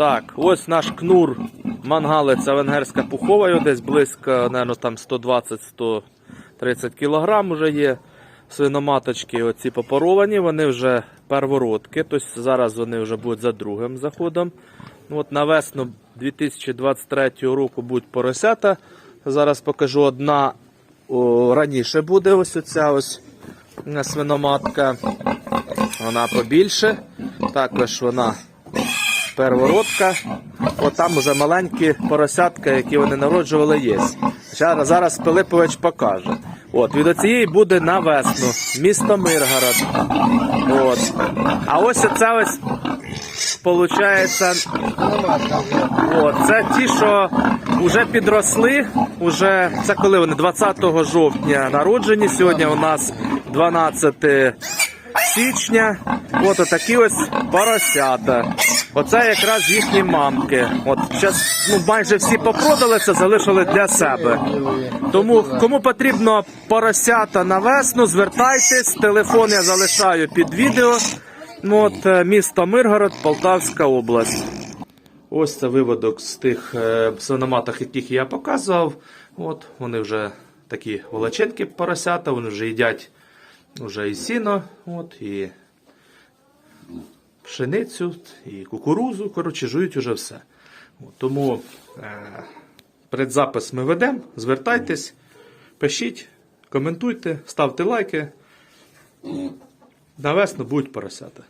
Так, ось наш кнур мангалиця венгерська пухова, десь близько, наверное, там 120-130 кг вже є. Свиноматочки оці попоровані, вони вже первородки, тобто зараз вони вже будуть за другим заходом. Ну, От на весну 2023 року будуть поросята. Зараз покажу одна о, раніше буде ось оця ось е, свиноматка. Вона побільше. Також вона первородка. От там уже маленькі поросятка, які вони народжували, є. Зараз, зараз Пилипович покаже. От, від оцієї буде на весну. Місто Миргород. От. А ось оце ось Получається, от, це ті, що вже підросли. Уже, це коли вони 20 жовтня народжені. Сьогодні у нас 12 січня. От отакі ось поросята. Оце якраз їхні мамки. От зараз ну, майже всі попродали це, залишили для себе. Тому кому потрібно поросята на весну, звертайтесь. Телефон я залишаю під відео. Ну, от е, місто Миргород, Полтавська область. Ось це виводок з тих е, яких я показував. От вони вже такі волоченькі поросята, вони вже їдять вже і сіно, от, і пшеницю, і кукурузу. Коротше, жують уже все. От, тому е, предзапис ми ведемо. Звертайтесь, пишіть, коментуйте, ставте лайки. На весну будуть поросята.